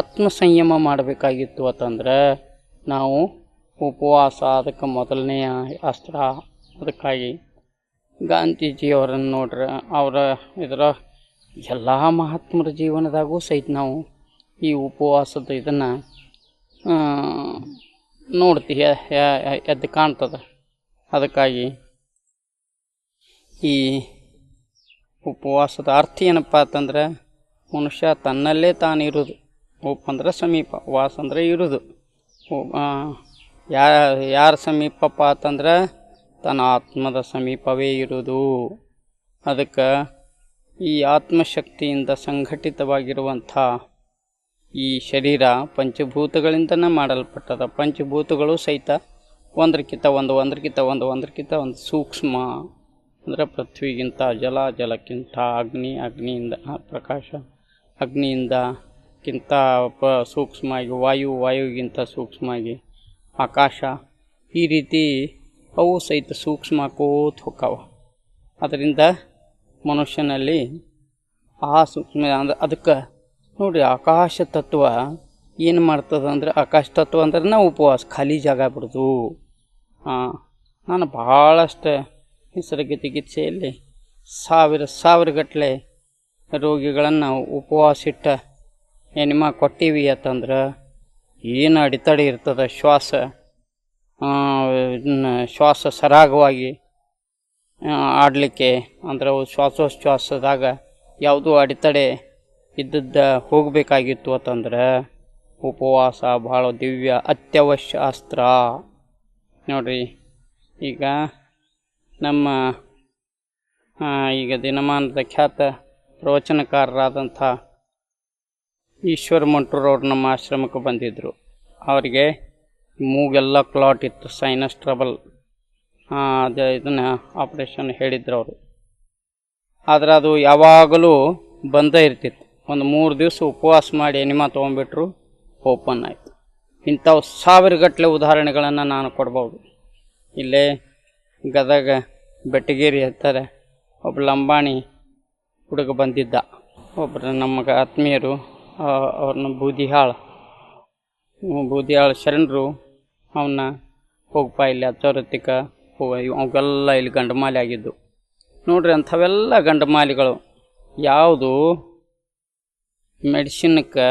ಆತ್ಮ ಸಂಯಮ ಮಾಡಬೇಕಾಗಿತ್ತು ಅಂತಂದ್ರೆ ನಾವು ಉಪವಾಸ, ಅದಕ್ಕೆ ಮೊದಲನೆಯ ಅಸ್ತ್ರ, ಅದಕ್ಕಾಗಿ ಗಾಂಧೀಜಿಯವರನ್ನು ನೋಡ್ರೆ ಅವರ ಇದರ ಎಲ್ಲ ಮಹಾತ್ಮರ ಜೀವನದಾಗೂ ಸಹಿತ ನಾವು ಈ ಉಪವಾಸದ ಇದನ್ನು ನೋಡ್ತೀವಿ ಎದ್ದು ಕಾಣ್ತದೆ. ಅದಕ್ಕಾಗಿ ಈ ಉಪವಾಸದ ಅರ್ಥ ಏನಪ್ಪ ಅಂತಂದ್ರೆ ಮನುಷ್ಯ ತನ್ನಲ್ಲೇ ತಾನಿರೋದು. ಉಪ್ ಅಂದ್ರೆ ಸಮೀಪ, ವಾಸ ಅಂದರೆ ಇರುದು. ಯಾ ಯಾರ ಸಮೀಪಪ್ಪ ಅಂತಂದ್ರೆ ತನ್ನ ಆತ್ಮದ ಸಮೀಪವೇ ಇರುವುದು ಅದಕ್ಕೆ ಈ ಆತ್ಮಶಕ್ತಿಯಿಂದ ಸಂಘಟಿತವಾಗಿರುವಂಥ ಈ ಶರೀರ ಪಂಚಭೂತಗಳಿಂದನೇ ಮಾಡಲ್ಪಟ್ಟದ. ಪಂಚಭೂತಗಳು ಸಹಿತ ಒಂದಕ್ಕಿಂತ ಒಂದು ಒಂದಕ್ಕಿಂತ ಒಂದು ಒಂದಕ್ಕಿಂತ ಒಂದು ಸೂಕ್ಷ್ಮ ಅಂದರೆ ಪೃಥ್ವಿಗಿಂತ ಜಲ, ಜಲಕ್ಕಿಂತ ಅಗ್ನಿ, ಅಗ್ನಿಯಿಂದ ಪ್ರಕಾಶ, ಅಗ್ನಿಯಿಂದ ಕಿಂತ ಪ ಸೂಕ್ಷ್ಮವಾಗಿ, ವಾಯು, ವಾಯುಗಿಂತ ಸೂಕ್ಷ್ಮವಾಗಿ, ಆಕಾಶ, ಈ ರೀತಿ ಅವು ಸಹಿತ ಸೂಕ್ಷ್ಮ ಕೂತ್ ಹೋಗ್ತಾವ ಅದರಿಂದ ಮನುಷ್ಯನಲ್ಲಿ ಆ ಸೂಕ್ಷ್ಮ ಅಂದ್ರೆ ಅದಕ್ಕೆ ನೋಡಿರಿ ಆಕಾಶ ತತ್ವ ಏನು ಮಾಡ್ತದೆ ಅಂದ್ರೆ ಆಕಾಶ ತತ್ವ ಅಂದ್ರೆ ನಾವು ಉಪವಾಸ, ಖಾಲಿ ಜಾಗ ಬಿಡೋದು. ನಾನು ಭಾಳಷ್ಟು ನಿಸರ್ಗ ಚಿಕಿತ್ಸೆಯಲ್ಲಿ ಸಾವಿರ ಸಾವಿರಗಟ್ಟಲೆ ರೋಗಿಗಳನ್ನು ಉಪವಾಸ ಇಟ್ಟ ಎನಿಮ ಕೊಟ್ಟೀವಿ ಅಂತಂದ್ರೆ ಏನು ಅಡೆತಡೆ ಇರ್ತದೆ ಶ್ವಾಸ? ಶ್ವಾಸ ಸರಾಗವಾಗಿ ಆಡಲಿಕ್ಕೆ ಅಂದ್ರೆ ಶ್ವಾಸೋಚ್ಛ್ವಾಸದಾಗ ಯಾವುದೂ ಅಡೆತಡೆ ಇದ್ದದ್ದ ಹೋಗಬೇಕಾಗಿತ್ತು ಅಂತಂದ್ರೆ ಉಪವಾಸ ಭಾಳ ದಿವ್ಯ ಅತ್ಯವಶ್ಯ ಅಸ್ತ್ರ ನೋಡ್ರಿ, ಈಗ ನಮ್ಮ ಈಗ ದಿನಮಾನದ ಖ್ಯಾತ ಪ್ರವಚನಕಾರರಾದಂಥ ಈಶ್ವರ ಅವರು ನಮ್ಮ ಆಶ್ರಮಕ್ಕೆ ಬಂದಿದ್ದರು ಅವರಿಗೆ ಮೂಗೆಲ್ಲ ಕ್ಲಾಟ್ ಇತ್ತು ಸೈನಸ್ ಟ್ರಬಲ್ ಅದು ಇದನ್ನು ಆಪ್ರೇಷನ್ ಹೇಳಿದ್ರು ಅವರು. ಆದ್ರೆ ಅದು ಯಾವಾಗಲೂ ಬಂದೇ ಇರ್ತಿತ್ತು. ಒಂದು ಮೂರು ದಿವಸ ಉಪವಾಸ ಮಾಡಿ ಎನಿಮಾ ತೊಗೊಂಡ್ಬಿಟ್ರು, ಓಪನ್ ಆಯಿತು. ಇಂಥವು ಸಾವಿರ ಗಟ್ಟಲೆ ಉದಾಹರಣೆಗಳನ್ನು ನಾನು ಕೊಡ್ಬೋದು. ಇಲ್ಲೇ ಗದಗ ಬೆಟ್ಟಗೇರಿ ಹತ್ತಾರೆ ಒಬ್ಬ ಲಂಬಾಣಿ ಹುಡುಗ ಬಂದಿದ್ದ. ಒಬ್ಬರು ನಮಗೆ ಆತ್ಮೀಯರು ಅವ್ರನ್ನ ಬೂದಿಹಾಳ್. ಬೂದಿಹಾಳ್ ಶರಣರು ಅವನ್ನ ಹೋಗಪ್ಪ ಇಲ್ಲಿ ಹೋಗ ಅವೆಲ್ಲ ಇಲ್ಲಿ ಗಂಡಮಾಲೆ ಆಗಿದ್ದು. ನೋಡ್ರಿ ಅಂಥವೆಲ್ಲ ಗಂಡಮಾಲಿಗಳು. ಯಾವುದು? ಮೆಡಿಸಿನ್ಕ್ಕೆ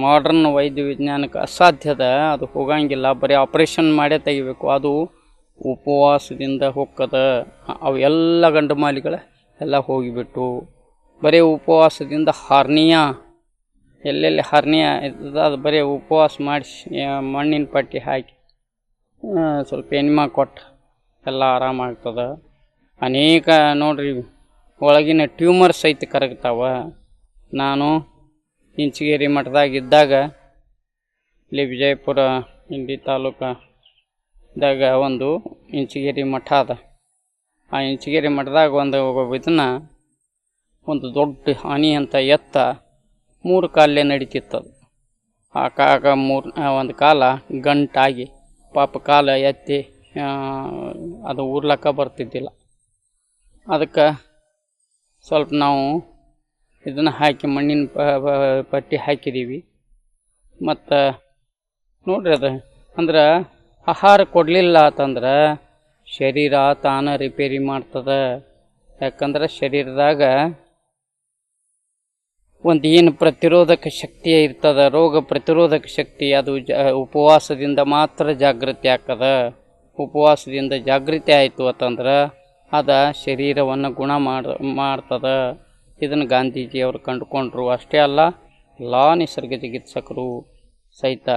ಮಾಡ್ರನ್ ವೈದ್ಯ ವಿಜ್ಞಾನಕ್ಕೆ ಅಸಾಧ್ಯದ, ಅದು ಹೋಗಂಗಿಲ್ಲ. ಬರೀ ಆಪ್ರೇಷನ್ ಮಾಡೇ ತೆಗಿಬೇಕು. ಅದು ಉಪವಾಸದಿಂದ ಹೊಕ್ಕದ ಅವು ಎಲ್ಲ ಗಂಡಮಾಲಿಗಳ ಎಲ್ಲ ಹೋಗಿಬಿಟ್ಟು, ಬರೀ ಉಪವಾಸದಿಂದ ಹಾರ್ನಿಯಾ ಎಲ್ಲೆಲ್ಲಿ ಹರ್ನಿಯ ಇರ್ತದೆ ಅದು ಬರೀ ಉಪವಾಸ ಮಾಡಿಸಿ ಮಣ್ಣಿನ ಪಟ್ಟಿ ಹಾಕಿ ಸ್ವಲ್ಪ ಎನಿಮಾ ಕೊಟ್ಟು ಎಲ್ಲ ಆರಾಮಾಗ್ತದೆ ಅನೇಕ ನೋಡ್ರಿ, ಒಳಗಿನ ಟ್ಯೂಮರ್ ಸಹಿತ ಕರಗ್ತಾವ. ನಾನು ಇಂಚಗೇರಿ ಮಠದಾಗ ಇದ್ದಾಗ, ಇಲ್ಲಿ ವಿಜಯಪುರ, ಇಂಡಿ ತಾಲೂಕದಾಗ ಒಂದು ಇಂಚಗೇರಿ ಮಠ ಅದ. ಆ ಇಂಚಗೇರಿ ಮಠದಾಗ ಒಂದು ಇದನ್ನು ಒಂದು ದೊಡ್ಡ ಹಾನಿ ಅಂತ ಎತ್ತ ಮೂರು ಕಾಲೇ ನಡೀತಿತ್ತದು. ಆ ಕಾಗ ಮೂರು ಒಂದು ಕಾಲ ಗಂಟಾಗಿ, ಪಾಪ ಕಾಲ ಎತ್ತಿ ಅದು ಊರ್ಲಕ್ಕ ಬರ್ತಿದ್ದಿಲ್ಲ. ಅದಕ್ಕೆ ಸ್ವಲ್ಪ ನಾವು ಇದನ್ನು ಹಾಕಿ ಮಣ್ಣಿನ ಪಟ್ಟಿ ಹಾಕಿದ್ದೀವಿ ಮತ್ತು ನೋಡ್ರಿ ಅದು, ಅಂದ್ರೆ ಆಹಾರ ಕೊಡಲಿಲ್ಲ ಅಂತಂದ್ರೆ ಶರೀರ ತಾನ ರಿಪೇರಿ ಮಾಡ್ತದೆ. ಯಾಕಂದ್ರೆ ಶರೀರದಾಗ ಒಂದು ಏನು ಪ್ರತಿರೋಧಕ ಶಕ್ತಿ ಇರ್ತದ, ರೋಗ ಪ್ರತಿರೋಧಕ ಶಕ್ತಿ, ಅದು ಜ, ಉಪವಾಸದಿಂದ ಮಾತ್ರ ಜಾಗೃತಿ ಆಗ್ತದ. ಉಪವಾಸದಿಂದ ಜಾಗೃತಿ ಆಯಿತು ಅಂತಂದ್ರೆ ಅದು ಶರೀರವನ್ನು ಗುಣ ಮಾಡ, ಮಾಡ್ತದ. ಇದನ್ನು ಗಾಂಧೀಜಿಯವರು ಕಂಡುಕೊಂಡ್ರು. ಅಷ್ಟೇ ಅಲ್ಲ, ಎಲ್ಲ ನಿಸರ್ಗ ಚಿಕಿತ್ಸಕರು ಸಹಿತ.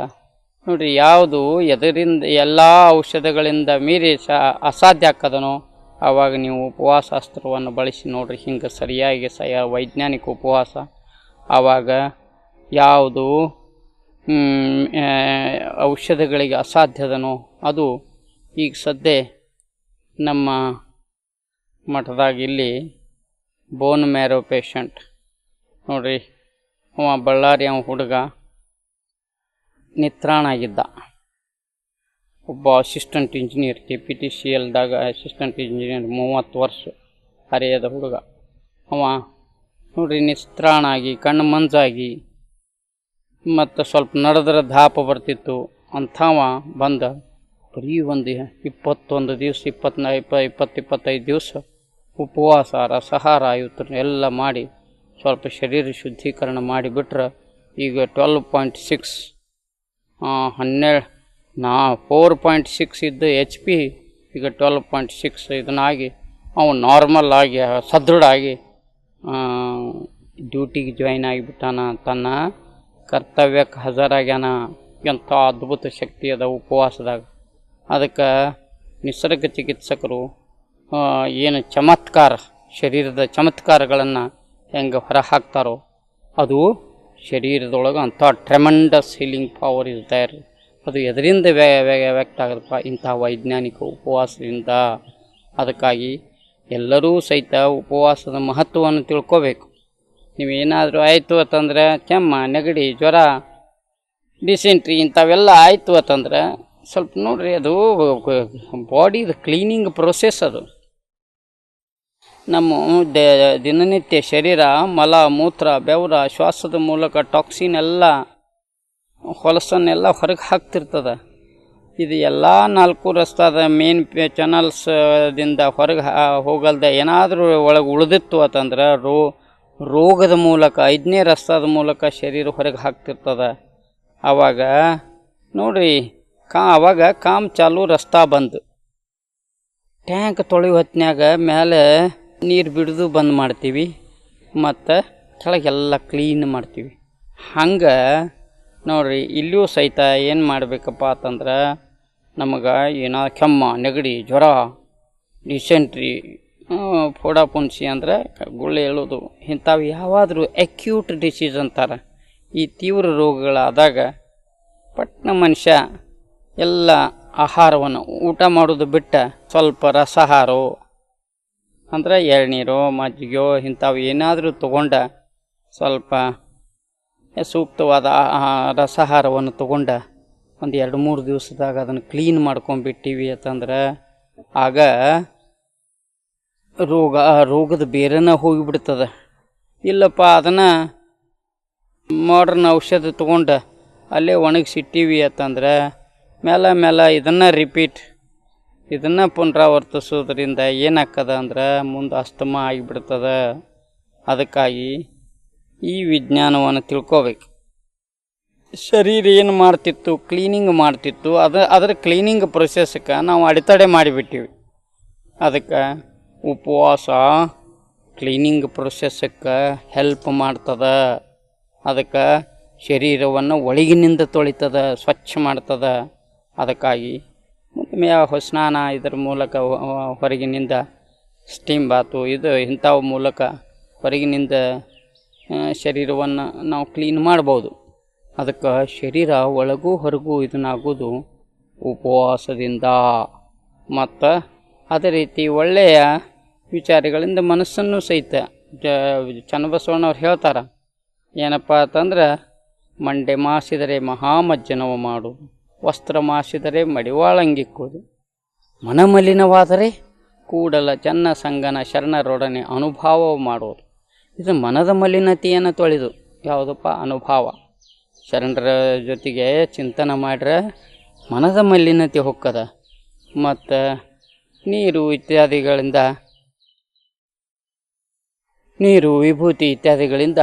ನೋಡಿರಿ, ಯಾವುದು ಎದರಿಂದ, ಎಲ್ಲ ಔಷಧಗಳಿಂದ ಮೀರಿ ಸ, ಅಸಾಧ್ಯ ಆಗ್ತದನೋ ಆವಾಗ ನೀವು ಉಪವಾಸ ಅಸ್ತ್ರವನ್ನು ಬಳಸಿ ನೋಡಿರಿ. ಹಿಂಗೆ ಸರಿಯಾಗಿ ಸಹ ವೈಜ್ಞಾನಿಕ ಉಪವಾಸ ಆವಾಗ ಯಾವುದು ಔಷಧಗಳಿಗೆ ಅಸಾಧ್ಯದನೋ ಅದು ಈಗ ಸದ್ಯ ನಮ್ಮ ಮಠದಾಗ ಇಲ್ಲಿ ಬೋನ್ ಮ್ಯಾರೋ ಪೇಷಂಟ್ ನೋಡ್ರಿ, ಅವ ಬಳ್ಳಾರಿ ಅವ ಹುಡುಗ ನಿತ್ರಾಣಾಗಿದ್ದ ಒಬ್ಬ assistant engineer K P T C ಎಲ್ದಾಗ assistant engineer ಮೂವತ್ತು ವರ್ಷ ಹರಿಯದ ಹುಡುಗ. ಅವ ನೋಡ್ರಿ ನಿಸ್ತ್ರಾಣಾಗಿ ಕಣ್ಣು ಮಂಜಾಗಿ, ಮತ್ತು ಸ್ವಲ್ಪ ನಡೆದ್ರೆ ಧಾಪ ಬರ್ತಿತ್ತು. ಅಂಥವ ಬಂದ, ಬರೀ ಒಂದು ಇಪ್ಪತ್ತೊಂದು ದಿವಸ, ಇಪ್ಪತ್ನಾ, ಇಪ್ಪ ಇಪ್ಪತ್ತು ಇಪ್ಪತ್ತೈದು ದಿವಸ ಉಪವಾಸ, ರಸಹಾರ ಇವತ್ತು ಎಲ್ಲ ಮಾಡಿ, ಸ್ವಲ್ಪ ಶರೀರ ಶುದ್ಧೀಕರಣ ಮಾಡಿಬಿಟ್ರೆ ಈಗ ಟ್ವೆಲ್ ಪಾಯಿಂಟ್ ಸಿಕ್ಸ್ ಹನ್ನೆರಡು, ನಾ ಫೋರ್ ಪಾಯಿಂಟ್ ಸಿಕ್ಸ್ ಇದ್ದ ಎಚ್ ಪಿ ಈಗ ಟ್ವೆಲ್ ಪಾಯಿಂಟ್ ಸಿಕ್ಸ್ ಇದನ್ನಾಗಿ ಅವನು ನಾರ್ಮಲ್ ಆಗಿ ಸದೃಢ ಆಗಿ ಡ್ಯೂಟಿಗೆ ಜಾಯ್ನ್ ಆಗಿಬಿಟ್ಟಾನ ತನ್ನ ಕರ್ತವ್ಯಕ್ಕೆ ಹಾಜರಾಗ್ಯಾನ. ಎಂಥ ಅದ್ಭುತ ಶಕ್ತಿ ಅದ ಉಪವಾಸದಾಗ. ಅದಕ್ಕೆ ನಿಸರ್ಗ ಚಿಕಿತ್ಸಕರು ಏನು ಚಮತ್ಕಾರ, ಶರೀರದ ಚಮತ್ಕಾರಗಳನ್ನು ಹೆಂಗೆ ಹೊರ ಹಾಕ್ತಾರೋ ಅದು ಶರೀರದೊಳಗೆ ಅಂಥ tremendous healing power is there ಅದು ಎದರಿಂದ ವ್ಯ ವ್ಯ- ವ್ಯಕ್ತ ಆಗುತ್ತಪ್ಪ ಇಂಥ ವೈಜ್ಞಾನಿಕ ಉಪವಾಸದಿಂದ. ಅದಕ್ಕಾಗಿ ಎಲ್ಲರೂ ಸಹಿತ ಉಪವಾಸದ ಮಹತ್ವವನ್ನು ತಿಳ್ಕೋಬೇಕು. ನೀವೇನಾದರೂ ಆಯಿತು ಅಂತಂದ್ರೆ ಕೆಮ್ಮ, ನೆಗಡಿ, ಜ್ವರ, ಡಿಸೆಂಟ್ರಿ ಇಂಥವೆಲ್ಲ ಆಯಿತು ಅಂತಂದ್ರೆ ಸ್ವಲ್ಪ ನೋಡ್ರಿ ಅದು ಬಾಡಿದು ಕ್ಲೀನಿಂಗ್ ಪ್ರೊಸೆಸ್ ಅದು. ನಮ್ಮ ದಿನನಿತ್ಯ ಶರೀರ, ಮಲ, ಮೂತ್ರ, ಬೆವರ, ಶ್ವಾಸದ ಮೂಲಕ ಟಾಕ್ಸಿನ್ ಎಲ್ಲ, ಹೊಲಸನ್ನೆಲ್ಲ ಹೊರಗೆ ಹಾಕ್ತಿರ್ತದೆ. ಇದು ಎಲ್ಲ ನಾಲ್ಕು ರಸ್ತಾದ ಮೇನ್ ಚಾನಲ್ಸ್ದಿಂದ ಹೊರಗೆ ಹೋಗಲ್ದೆ ಏನಾದರೂ ಒಳಗೆ ಉಳಿದಿತ್ತು ಅಂತಂದ್ರೆ ರೋ, ರೋಗದ ಮೂಲಕ, ಐದನೇ ರಸ್ತಾದ ಮೂಲಕ ಶರೀರ ಹೊರಗೆ ಹಾಕ್ತಿರ್ತದೆ. ಆವಾಗ ನೋಡ್ರಿ, ಕಾ ಆವಾಗ ಕಾಮ್ ಚಾಲು ರಸ್ತಾ ಬಂದು. ಟ್ಯಾಂಕ್ ತೊಳೆಯೋ ಹೊತ್ತಿನಾಗ ಮೇಲೆ ನೀರು ಬಿಡೋದು ಬಂದ್ ಮಾಡ್ತೀವಿ. ಮತ್ತು ಕೆಳಗೆಲ್ಲ ಕ್ಲೀನ್ ಮಾಡ್ತೀವಿ. ಹಂಗೆ ನೋಡ್ರಿ, ಇಲ್ಲಿಯೂ ಸಹಿತ ಏನು ಮಾಡಬೇಕಪ್ಪ ಅಂತಂದ್ರೆ, ನಮಗೆ ಏನೋ ಕೆಮ್ಮ, ನೆಗಡಿ, ಜ್ವರ ಡಿಸೆಂಟ್ರಿ ಫೋಡಾಪುನ್ಸಿ ಅಂದ್ರೆ ಗುಳ್ಳೆ ಹೇಳೋದು ಇಂಥವು ಯಾವಾದರೂ ಅಕ್ಯೂಟ್ ಡಿಸೀಸ್ ಅಂತಾರೆ. ಈ ತೀವ್ರ ರೋಗಗಳಾದಾಗ ಪಟ್ನ ಮನುಷ್ಯ ಎಲ್ಲ ಆಹಾರವನ್ನು ಊಟ ಮಾಡೋದು ಬಿಟ್ಟ ಸ್ವಲ್ಪ ರಸಹಾರೋ, ಅಂದ್ರೆ ಎಳ್ನೀರೋ ಮಜ್ಜಿಗೆಯೋ ಇಂಥವು ಏನಾದರೂ ತಗೊಂಡ ಸ್ವಲ್ಪ ಸೂಕ್ತವಾದ ರಸಾಹಾರವನ್ನು ತಗೊಂಡ ಒಂದು ಎರಡು ಮೂರು ದಿವಸದಾಗ ಅದನ್ನು ಕ್ಲೀನ್ ಮಾಡ್ಕೊಂಡ್ಬಿಟ್ಟಿವಿ ಅಂತಂದ್ರೆ ಆಗ ರೋಗ ರೋಗದ ಬೇರೆನ ಹೋಗಿಬಿಡ್ತದೆ. ಇಲ್ಲಪ್ಪ, ಅದನ್ನು ಮಾಡ್ರನ್ ಔಷಧ ತೊಗೊಂಡು ಅಲ್ಲೇ ಒಣಗಿಸಿಟ್ಟಿವಿ ಅಂತಂದ್ರೆ ಮೇಲೆ ಮೇಲೆ ಇದನ್ನು ರಿಪೀಟ್ ಇದನ್ನು ಪುನರಾವರ್ತಿಸೋದ್ರಿಂದ ಏನಾಗ್ತದೆ ಅಂದ್ರೆ ಮುಂದೆ ಅಸ್ತಮ ಆಗಿಬಿಡ್ತದೆ. ಅದಕ್ಕಾಗಿ ಈ ವಿಜ್ಞಾನವನ್ನು ತಿಳ್ಕೋಬೇಕು. ಶರೀರ ಏನು ಮಾಡ್ತಿತ್ತು ಕ್ಲೀನಿಂಗ್ ಮಾಡ್ತಿತ್ತು, ಅದು, ಅದರ ಕ್ಲೀನಿಂಗ್ ಪ್ರೊಸೆಸ್ಗೆ ನಾವು ಅಡೆತಡೆ ಮಾಡಿಬಿಟ್ಟಿವಿ. ಅದಕ್ಕೆ ಉಪವಾಸ ಕ್ಲೀನಿಂಗ್ ಪ್ರೊಸೆಸ್ಸಕ್ಕೆ ಹೆಲ್ಪ್ ಮಾಡ್ತದೆ. ಅದಕ್ಕೆ ಶರೀರವನ್ನು ಒಳಗಿನಿಂದ ತೊಳಿತದ, ಸ್ವಚ್ಛ ಮಾಡ್ತದೆ. ಅದಕ್ಕಾಗಿ ಮ್ಯಾ ಸ್ನಾನ ಇದರ ಮೂಲಕ ಹೊರಗಿನಿಂದ ಸ್ಟೀಮ್ ಬಾತು ಇದು ಇಂಥವು ಮೂಲಕ ಹೊರಗಿನಿಂದ ಶರೀರವನ್ನು ನಾವು ಕ್ಲೀನ್ ಮಾಡ್ಬೋದು. ಅದಕ್ಕೆ ಶರೀರ ಒಳಗೂ ಹೊರಗೂ ಇದನ್ನಾಗೋದು ಉಪವಾಸದಿಂದ. ಮತ್ತು ಅದೇ ರೀತಿ ಒಳ್ಳೆಯ ವಿಚಾರಗಳಿಂದ ಮನಸ್ಸನ್ನು ಸಹಿತ ಜ, ಚನ್ನಬಸವಣ್ಣವ್ರು ಹೇಳ್ತಾರೆ, ಏನಪ್ಪ ಅಂತಂದ್ರೆ, ಮಂಡೆ ಮಾಸಿದರೆ ಮಹಾಮಜ್ಜನವ ಮಾಡು, ವಸ್ತ್ರ ಮಾಸಿದರೆ ಮಡಿವಾಳಂಗಿಕ್ಕೋದು ಮನಮಲಿನವಾದರೆ ಕೂಡಲ ಚನ್ನ ಸಂಗನ ಶರಣರೊಡನೆ ಅನುಭಾವ ಮಾಡೋದು. ಇದು ಮನದ ಮಲಿನತೆಯನ್ನು ತೊಳೆದು ಯಾವುದಪ್ಪ? ಅನುಭವ. ಶರಣರ ಜೊತೆಗೆ ಚಿಂತನೆ ಮಾಡ್ರೆ ಮನದ ಮಲಿನತೆ ಹೊಕ್ಕದ. ಮತ್ತು ನೀರು ಇತ್ಯಾದಿಗಳಿಂದ ನೀರು ವಿಭೂತಿ ಇತ್ಯಾದಿಗಳಿಂದ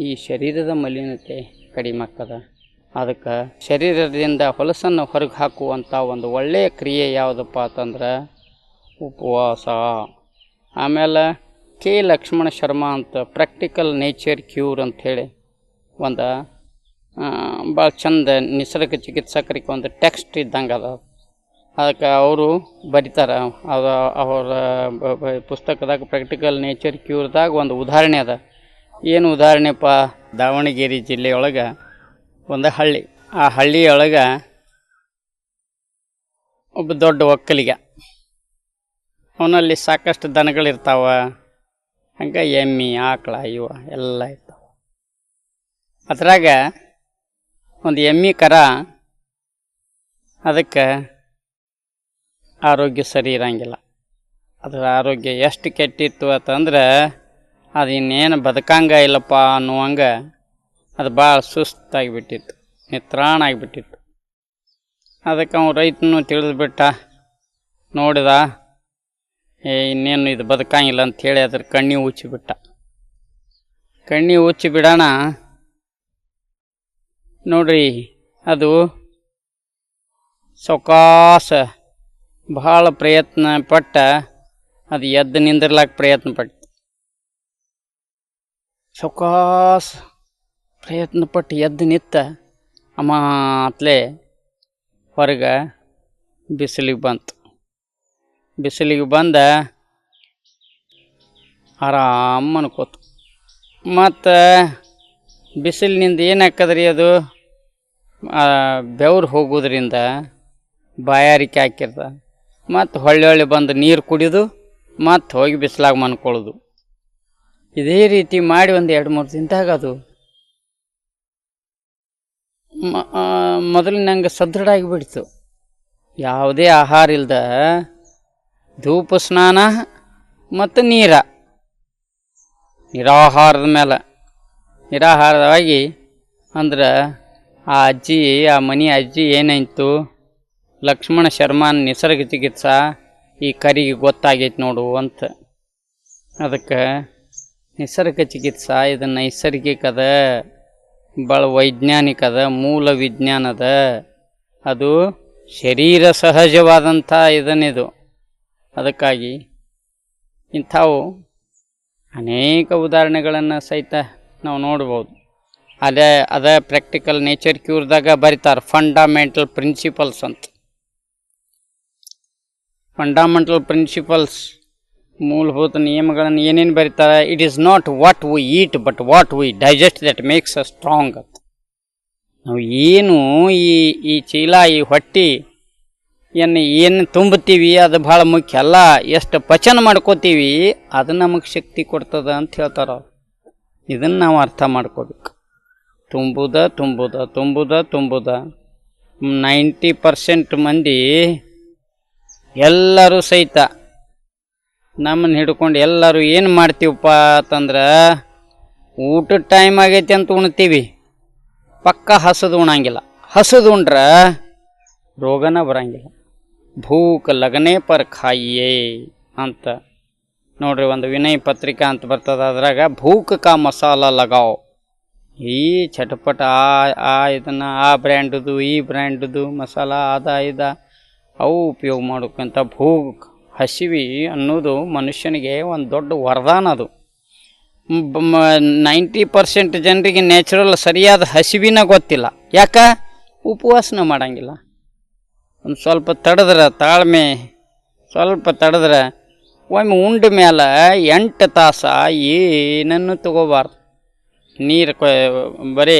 ಈ ಶರೀರದ ಮಲಿನತೆ ಕಡಿಮೆ ಆಗ್ತದೆ. ಅದಕ್ಕೆ ಶರೀರದಿಂದ ಹೊಲಸನ್ನು ಹೊರಗೆ ಹಾಕುವಂಥ ಒಂದು ಒಳ್ಳೆಯ ಕ್ರಿಯೆ ಯಾವುದಪ್ಪ ಅಂತಂದ್ರೆ ಉಪವಾಸ. ಆಮೇಲೆ ಕೆ ಲಕ್ಷ್ಮಣ ಶರ್ಮಾ ಅಂತ ಪ್ರಾಕ್ಟಿಕಲ್ ನೇಚರ್ ಕ್ಯೂರ್ ಅಂಥೇಳಿ ಒಂದು ಭಾಳ ಚಂದ ನಿಸರ್ಗ ಚಿಕಿತ್ಸಕರಿಗೆ ಒಂದು ಟೆಕ್ಸ್ಟ್ ಇದ್ದಂಗೆ ಅದ. ಅದಕ್ಕೆ ಅವರು ಬರೀತಾರೆ. ಅದು ಅವರ ಪುಸ್ತಕದಾಗ ಪ್ರಾಕ್ಟಿಕಲ್ ನೇಚರ್ ಕ್ಯೂರ್ದಾಗ ಒಂದು ಉದಾಹರಣೆ ಅದ. ಏನು ಉದಾಹರಣೆಪ್ಪ? ದಾವಣಗೆರೆ ಜಿಲ್ಲೆಯೊಳಗೆ ಒಂದು ಹಳ್ಳಿ. ಆ ಹಳ್ಳಿಯೊಳಗೆ ಒಬ್ಬ ದೊಡ್ಡ ಒಕ್ಕಲಿಗ. ಅವನಲ್ಲಿ ಸಾಕಷ್ಟು ದನಗಳಿರ್ತಾವ. ಹಂಗೆ ಎಮ್ಮಿ, ಆಕಳ ಇವ ಎಲ್ಲ ಇರ್ತಾವ. ಅದ್ರಾಗ ಒಂದು ಎಮ್ಮಿ ಕರ, ಅದಕ್ಕೆ ಆರೋಗ್ಯ ಸರಿ ಇರಂಗಿಲ್ಲ. ಅದರ ಆರೋಗ್ಯ ಎಷ್ಟು ಕೆಟ್ಟಿತ್ತು ಅಂತಂದ್ರೆ ಅದು ಇನ್ನೇನು ಬದುಕಂಗ ಇಲ್ಲಪ್ಪ ಅನ್ನುವಂಗೆ ಅದು ಭಾಳ ಸುಸ್ತಾಗಿಬಿಟ್ಟಿತ್ತು, ನಿತ್ರಾಣ ಆಗಿಬಿಟ್ಟಿತ್ತು. ಅದಕ್ಕೆ ಅವನು ರೈತನು ತಿಳಿದ್ಬಿಟ್ಟ, ನೋಡಿದ ಏ, ಇನ್ನೇನು ಇದು ಬದುಕಂಗಿಲ್ಲ ಅಂಥೇಳಿ ಅದ್ರ ಕಣ್ಣಿ ಉಚ್ಚಿಬಿಟ್ಟ ಕಣ್ಣಿ ಉಚ್ಚಿ ಬಿಡೋಣ. ನೋಡ್ರಿ, ಅದು ಸೊಕಾಸ. ಭಾಳ ಪ್ರಯತ್ನ ಪಟ್ಟ, ಅದು ಎದ್ದು ನಿಂದಿರ್ಲಾಕ ಪ್ರಯತ್ನ ಪಟ್ಟ. ಸೊಕಾಸ ಪ್ರಯತ್ನ ಪಟ್ಟು ಎದ್ದು ನಿತ್ತ ಅಮಾತ್ಲೆ ಹೊರಗೆ ಬಿಸಿಲಿಗೆ ಬಂತು. ಬಿಸಿಲಿಗೆ ಬಂದ ಆರಾಮ್ ಅನ್ಕೋತು ಮತ್ತು ಬಿಸಿಲಿನಿಂದ ಏನಾಕ್ಕದ್ರಿ ಅದು? ಬೆವ್ರು ಹೋಗೋದ್ರಿಂದ ಬಾಯಾರಿಕೆ ಹಾಕಿರ್ತ ಮತ್ತು ಹೊಳ್ಳಿ ಹೊಳ್ಳಿ ಬಂದು ನೀರು ಕುಡಿದು ಮತ್ತು ಹೋಗಿ ಬಿಸಿಲಾಗ ಮನ್ಕೊಳ್ಳೋದು ಇದೇ ರೀತಿ ಮಾಡಿ ಒಂದು ಎರಡು ಮೂರು ದಿನದಾಗ ಅದು. ಮೊದಲು ನಂಗೆ ಸದೃಢ ಆಗಿಬಿಡ್ತು. ಯಾವುದೇ ಆಹಾರ ಇಲ್ದ ಧೂಪ ಸ್ನಾನ ಮತ್ತು ನೀರ. ನಿರಾಹಾರದ ಮೇಲೆ. ನಿರಾಹಾರವಾಗಿ ಅಂದ್ರೆ ಆ ಅಜ್ಜಿ, ಆ ಮನೆ ಅಜ್ಜಿ ಏನಾಯ್ತು? ಲಕ್ಷ್ಮಣ ಶರ್ಮನ್ ನಿಸರ್ಗ ಚಿಕಿತ್ಸಾ ಈ ಕರಿಗೆ ಗೊತ್ತಾಗೈತೆ ನೋಡು ಅಂತ. ಅದಕ್ಕೆ ನಿಸರ್ಗ ಚಿಕಿತ್ಸಾ ಇದು ನೈಸರ್ಗಿಕದ ಭಾಳ ವೈಜ್ಞಾನಿಕ ಅದ, ಮೂಲ ವಿಜ್ಞಾನದ ಅದು. ಶರೀರ ಸಹಜವಾದಂಥ ಇದನ್ನಿದು ಅದಕ್ಕಾಗಿ ಇಂಥವು ಅನೇಕ ಉದಾಹರಣೆಗಳನ್ನು ಸಹಿತ ನಾವು ನೋಡ್ಬೋದು. ಅದೇ ಅದೇ ಪ್ರಾಕ್ಟಿಕಲ್ ನೇಚರ್ ಕ್ಯೂರ್ದಾಗ ಬರೀತಾರೆ ಫಂಡಮೆಂಟಲ್ ಪ್ರಿನ್ಸಿಪಲ್ಸ್ ಅಂತ. ಫಂಡಮೆಂಟಲ್ ಪ್ರಿನ್ಸಿಪಲ್ಸ್ ಮೂಲಭೂತ ನಿಯಮಗಳನ್ನು ಏನೇನು ಬರೀತಾರೆ? It is not what we eat but what we digest that makes a strong ಅಂತ. ನಾವು ಏನು ಈ ಈ ಚೀಲ, ಈ ಹೊಟ್ಟಿ ಏನು ಏನು ತುಂಬುತ್ತೀವಿ, ಅದು ಭಾಳ ಮುಖ್ಯ. ಅಲ್ಲ, ಎಷ್ಟು ಪಚನ ಮಾಡ್ಕೋತೀವಿ, ಅದು ನಮಗೆ ಶಕ್ತಿ ಕೊಡ್ತದ ಅಂತ ಹೇಳ್ತಾರೆ ಇದನ್ನು ನಾವು ಅರ್ಥ ಮಾಡ್ಕೋಬೇಕು. ತುಂಬುದ ತುಂಬುದ ತುಂಬುದ ತುಂಬುದ. ನೈಂಟಿ ಪರ್ಸೆಂಟ್ ಮಂದಿ ಎಲ್ಲರೂ ಸಹಿತ ನಮ್ಮನ್ನು ಹಿಡ್ಕೊಂಡು ಎಲ್ಲರೂ ಏನು ಮಾಡ್ತೀವಪ್ಪ ಅಂತಂದ್ರೆ, ಊಟದ ಟೈಮ್ ಆಗೈತಿ ಅಂತ ಉಣ್ತೀವಿ. ಪಕ್ಕ ಹಸದು ಉಣಂಗಿಲ್ಲ. ಹಸದು ಉಂಡ್ರೆ ರೋಗನ ಬರಂಗಿಲ್ಲ. ಭೂಕ್ ಲಗನೆ ಪರ್ ಖಾಯಿಯೇ ಅಂತ. ನೋಡ್ರಿ, ಒಂದು ವಿನಯ ಪತ್ರಿಕಾ ಅಂತ ಬರ್ತದ ಅದ್ರಾಗ, ಭೂಕ್ ಕಾ ಮಸಾಲ ಲಗಾವ್. ಈ ಚಟಪಟ ಆ ಆ ಇದನ್ನು, ಆ ಬ್ರ್ಯಾಂಡದು, ಈ ಬ್ರ್ಯಾಂಡದು ಮಸಾಲ ಅದ ಇದ, ಅವು ಉಪಯೋಗ ಮಾಡೋಕ್ಕಂತ ಭೂಕ್, ಹಸಿವಿ ಅನ್ನೋದು ಮನುಷ್ಯನಿಗೆ ಒಂದು ದೊಡ್ಡ ವರದಾನ ಅದು. ನೈಂಟಿ ಪರ್ಸೆಂಟ್ ಜನರಿಗೆ ನ್ಯಾಚುರಲ್ ಸರಿಯಾದ ಹಸಿವಿನ ಗೊತ್ತಿಲ್ಲ. ಯಾಕ? ಉಪವಾಸನ ಮಾಡಂಗಿಲ್ಲ. ಒಂದು ಸ್ವಲ್ಪ ತಡೆದ್ರೆ ತಾಳ್ಮೆ, ಸ್ವಲ್ಪ ತಡೆದ್ರೆ ಒಮ್ಮೆ ಉಂಡ ಮೇಲೆ ಎಂಟು ತಾಸ ಏನನ್ನು ತಗೋಬಾರ್ದು. ನೀರು ಕೊ, ಬರೀ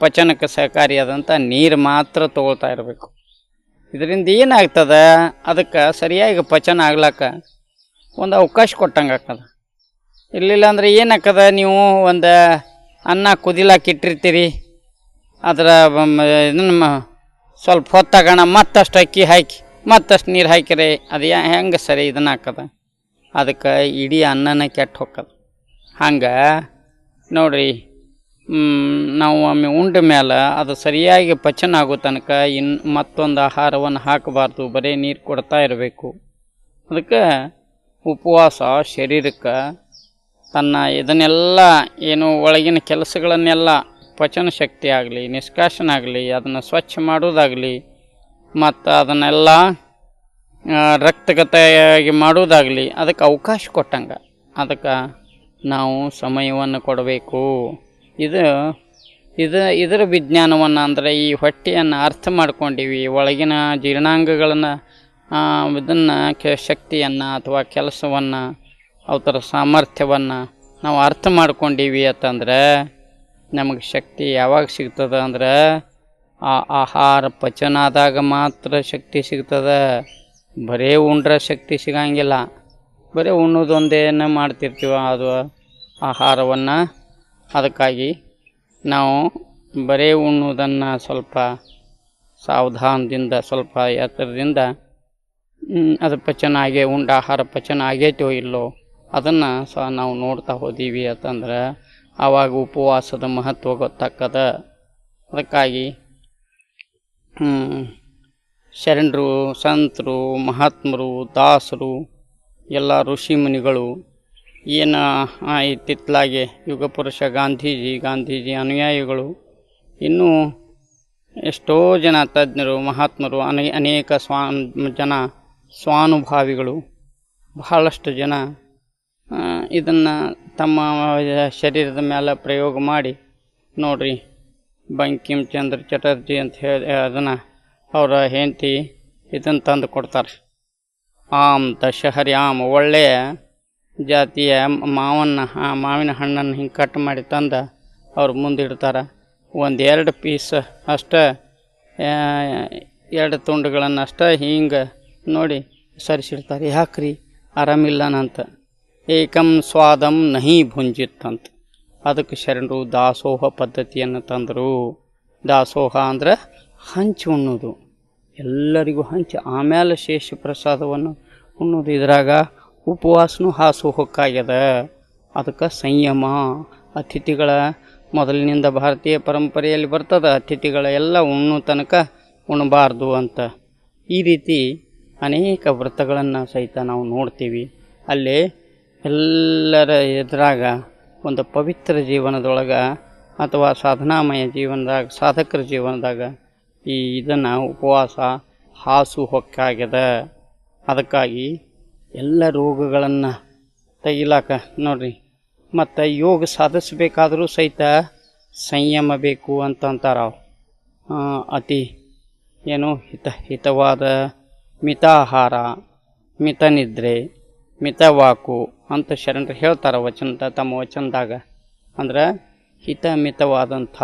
ಪಚನಕ್ಕೆ ಸಹಕಾರಿಯಾದಂಥ ನೀರು ಮಾತ್ರ ತಗೊಳ್ತಾ ಇರಬೇಕು. ಇದರಿಂದ ಏನಾಗ್ತದೆ? ಅದಕ್ಕೆ ಸರಿಯಾಗಿ ಪಚನ ಆಗ್ಲಾಕ ಒಂದು ಅವಕಾಶ ಕೊಟ್ಟಂಗೆ ಆಗ್ತದೆ. ಇರಲಿಲ್ಲ ಅಂದರೆ ಏನಾಗ್ತದ? ನೀವು ಒಂದು ಅನ್ನ ಕುದಿಲಾಕಿಟ್ಟಿರ್ತೀರಿ ಅದರ ಇದನ್ನು ಸ್ವಲ್ಪ ಹೊತ್ತಾಗಣ ಮತ್ತಷ್ಟು ಅಕ್ಕಿ ಹಾಕಿ, ಮತ್ತಷ್ಟು ನೀರು ಹಾಕಿರಿ. ಅದು ಹೆಂಗೆ ಸರಿ ಇದನ್ನು ಹಾಕದ ಅದಕ್ಕೆ ಇಡೀ ಅನ್ನನ ಕೆಟ್ಟು ಹೋಕ್ಕದ. ಹಂಗೆ ನೋಡ್ರಿ ನಾವು ಒಮ್ಮೆ ಉಂಡ ಮೇಲೆ ಅದು ಸರಿಯಾಗಿ ಪಚನ ಆಗೋ ತನಕ ಇನ್ನು ಮತ್ತೊಂದು ಆಹಾರವನ್ನು ಹಾಕಬಾರ್ದು, ಬರೀ ನೀರು ಕೊಡ್ತಾ ಇರಬೇಕು. ಅದಕ್ಕೆ ಉಪವಾಸ ಶರೀರಕ್ಕೆ ತನ್ನ ಇದನ್ನೆಲ್ಲ ಏನು ಒಳಗಿನ ಕೆಲಸಗಳನ್ನೆಲ್ಲ ಪಚನ ಶಕ್ತಿ ಆಗಲಿ ನಿಷ್ಕಾಶನ ಆಗಲಿ, ಅದನ್ನು ಸ್ವಚ್ಛ ಮಾಡೋದಾಗಲಿ ಮತ್ತು ಅದನ್ನೆಲ್ಲ ರಕ್ತಗತೆಯಾಗಿ ಮಾಡೋದಾಗಲಿ ಅದಕ್ಕೆ ಅವಕಾಶ ಕೊಟ್ಟಂಗೆ. ಅದಕ್ಕೆ ನಾವು ಸಮಯವನ್ನು ಕೊಡಬೇಕು. ಇದು ಇದು, ಇದರ ವಿಜ್ಞಾನವನ್ನು ಅಂದರೆ ಈ ಹೊಟ್ಟೆಯನ್ನು ಅರ್ಥ ಮಾಡ್ಕೊಂಡಿವಿ, ಒಳಗಿನ ಜೀರ್ಣಾಂಗಗಳನ್ನು ಇದನ್ನು ಕೆ, ಶಕ್ತಿಯನ್ನು ಅಥವಾ ಕೆಲಸವನ್ನು, ಅವತರ ಸಾಮರ್ಥ್ಯವನ್ನು ನಾವು ಅರ್ಥ ಮಾಡ್ಕೊಂಡೀವಿ ಅಂತಂದ್ರೆ ನಮಗೆ ಶಕ್ತಿ ಯಾವಾಗ ಸಿಗ್ತದೆ ಅಂದ್ರೆ ಆ ಆಹಾರ ಪಚನ ಆದಾಗ ಮಾತ್ರ ಶಕ್ತಿ ಸಿಗ್ತದೆ. ಬರೇ ಉಂಡ್ರೆ ಶಕ್ತಿ ಸಿಗಂಗಿಲ್ಲ. ಬರೀ ಉಣ್ಣೋದೊಂದೇನು ಮಾಡ್ತಿರ್ತೀವ ಅದು ಆಹಾರವನ್ನು. ಅದಕ್ಕಾಗಿ ನಾವು ಬರೀ ಉಣ್ಣುವುದನ್ನು ಸ್ವಲ್ಪ ಸಾವಧಾನದಿಂದ, ಸ್ವಲ್ಪ ಎತ್ತರದಿಂದ ಅದು ಪಚನ ಆಗೇ, ಉಂಡ ಆಹಾರ ಪಚನ ಆಗೈತೋ ಇಲ್ಲೋ ಅದನ್ನು ಸಹ ನಾವು ನೋಡ್ತಾ ಹೋದೀವಿ ಅಂತಂದ್ರೆ ಆವಾಗ ಉಪವಾಸದ ಮಹತ್ವ ಗೊತ್ತಾಗ್ತದ? ಅದಕ್ಕಾಗಿ ಶರಣರು, ಸಂತರು, ಮಹಾತ್ಮರು, ದಾಸರು, ಎಲ್ಲ ಋಷಿ ಮುನಿಗಳು, ಏನು ಇತ್ತಿತ್ತಲಾಗೆ ಯುಗ ಪುರುಷ ಗಾಂಧೀಜಿ ಗಾಂಧೀಜಿ ಅನುಯಾಯಿಗಳು, ಇನ್ನೂ ಎಷ್ಟೋ ಜನ ತಜ್ಞರು, ಮಹಾತ್ಮರು, ಅನೇ, ಅನೇಕ ಸ್ವಾನ್, ಜನ ಸ್ವಾನುಭಾವಿಗಳು, ಬಹಳಷ್ಟು ಜನ ಇದನ್ನು ತಮ್ಮ ಶರೀರದ ಮೇಲೆ ಪ್ರಯೋಗ ಮಾಡಿ ನೋಡ್ರಿ. ಬಂಕಿಂ ಚಂದ್ರ ಚಟರ್ಜಿ ಅಂತ ಹೇಳಿ, ಅದನ್ನು ಅವರ ಹೆಂಡತಿ ಇದನ್ನು ತಂದು ಕೊಡ್ತಾರೆ. ಆಮ್ ದಶಹರಿ, ಆಮ್ ಒಳ್ಳೆಯ ಜಾತಿಯ ಮಾವನ್ನ, ಆ ಮಾವಿನ ಹಣ್ಣನ್ನು ಹಿಂಗೆ ಕಟ್ ಮಾಡಿ ತಂದು ಅವ್ರು ಮುಂದಿಡ್ತಾರೆ ಒಂದು ಎರಡು ಪೀಸ್ ಅಷ್ಟೇ ಎರಡು ತುಂಡುಗಳನ್ನು ಅಷ್ಟೇ ಹಿಂಗೆ ನೋಡಿ ಸರಿಸಿಡ್ತಾರೆ. ಯಾಕ್ರಿ? ಆರಾಮಿಲ್ಲನಂತ. ಏಕಂ ಸ್ವಾದಂ ನಹಿ ಭುಂಜಿತ್ತಂತ. ಅದಕ್ಕೆ ಶರಣರು ದಾಸೋಹ ಪದ್ಧತಿಯನ್ನು ತಂದರು. ದಾಸೋಹ ಅಂದ್ರೆ ಹಂಚಿ ಉಣ್ಣೋದು. ಎಲ್ಲರಿಗೂ ಹಂಚಿ. ಆಮೇಲೆ ಶೇಷ ಪ್ರಸಾದವನ್ನು ಉಣ್ಣೋದು ಇದ್ರಾಗ ಉಪವಾಸನೂ ಹಾಸೋಹಕ್ಕಾಗ್ಯದ. ಅದಕ್ಕೆ ಸಂಯಮ. ಅತಿಥಿಗಳ ಮೊದಲಿನಿಂದ ಭಾರತೀಯ ಪರಂಪರೆಯಲ್ಲಿ ಬರ್ತದೆ ಅತಿಥಿಗಳ ಎಲ್ಲ ಉಣ್ಣು ತನಕ ಉಣಬಾರ್ದು ಅಂತ. ಈ ರೀತಿ ಅನೇಕ ವ್ರತಗಳನ್ನು ಸಹಿತ ನಾವು ನೋಡ್ತೀವಿ. ಅಲ್ಲಿ ಎಲ್ಲರ ಎದುರಾಗ ಒಂದು ಪವಿತ್ರ ಜೀವನದೊಳಗೆ ಅಥವಾ ಸಾಧನಾಮಯ ಜೀವನದಾಗ, ಸಾಧಕರ ಜೀವನದಾಗ ಈ ಇದನ್ನು ಉಪವಾಸ, ಹಾಸು ಹೊಕ್ಕಾಗ್ಯದ. ಅದಕ್ಕಾಗಿ ಎಲ್ಲ ರೋಗಗಳನ್ನು ತೆಗಿಲಾಕ ನೋಡ್ರಿ. ಮತ್ತು ಯೋಗ ಸಾಧಿಸಬೇಕಾದರೂ ಸಹಿತ ಸಂಯಮ ಬೇಕು ಅಂತ ಅಂತಾರೆ ಅವ್ರು ಅತಿ ಏನು ಹಿತ, ಹಿತವಾದ ಮಿತಾಹಾರ, ಮಿತನಿದ್ರೆ ಮಿತವಾಕು ಅಂತ ಶರಣರು ಹೇಳ್ತಾರೆ ವಚನದ ತಮ್ಮ ವಚನದಾಗ. ಅಂದ್ರೆ ಹಿತ ಮಿತವಾದಂಥ